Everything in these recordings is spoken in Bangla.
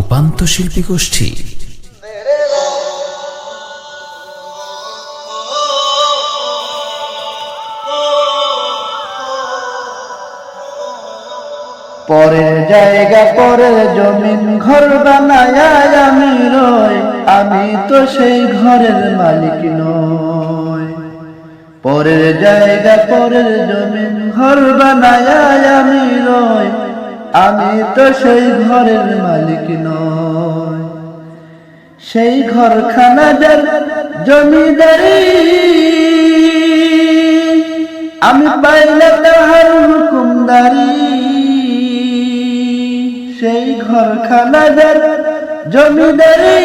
উপান্ত শিল্পী গোষ্ঠী। পরে জায়গা পরে জমিন, ঘর বানায় আমি রয় আমি তো সেই ঘরের মালিক নয় পরের জায়গা, পরের জমিন, ঘর বানায় আমি তো সেই ঘরের মালিক নই। সেই ঘরখানা যার জমিদারি। আমি পাইলে তাহার হুকুমদারি। সেই ঘরখানা যার জমিদারি।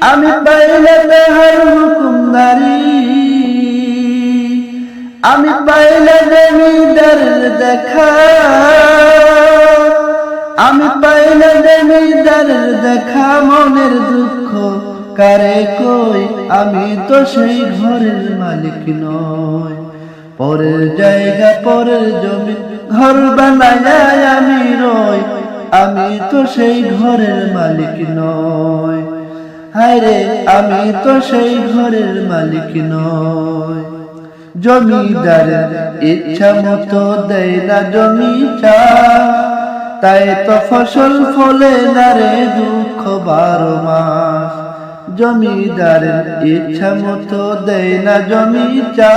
আমি পাইলে আমি পাইলে জমিদারের দেখা। আমি পাইলে জমিদারের দেখা। মনের দুঃখ কারে কই? আমি তো সেই ঘরের মালিক নয় পরের জায়গা, পরের জমি, ঘর বানায় আমি রই। আমি তো সেই ঘরের মালিক নয় হায় রে আমি তো সেই ঘরের মালিক নই। জমিদারের ইচ্ছা মতো দেয় না জমি চা। তাই তো ফসল ফলে না রে দুঃখ বারো মাস। জমিদারের ইচ্ছা মতো দেয় না জমি চা।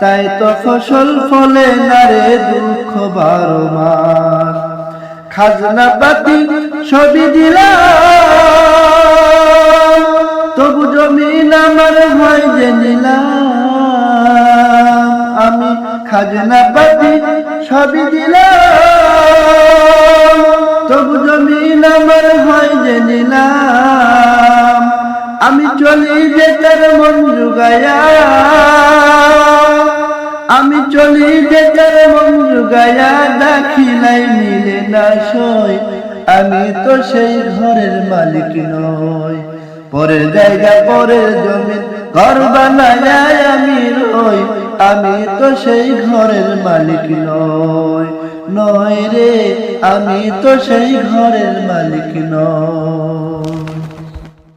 তাই তো ফসল ফলে না রে দুঃখ বারো মাস। খাজনা পাতি সবই দিলাম। তবু জমিন আমার হয় যে নিলাম। খাজনা পাতি সবই দিলাম। তবু জমিন আমার হয় যে নিলাম। আমি চলি যে তার মন জুগায়া। আমি চলি যে তার মন জুগায়া। দাখিলাই মিলে না সই। আমি তো সেই ঘরের মালিক নই। পরের জায়গা, পরের জমি ঘর বানায় আমি রই। আমি তো সেই ঘরের মালিক নয় নয় রে আমি তো সেই ঘরের মালিক নই।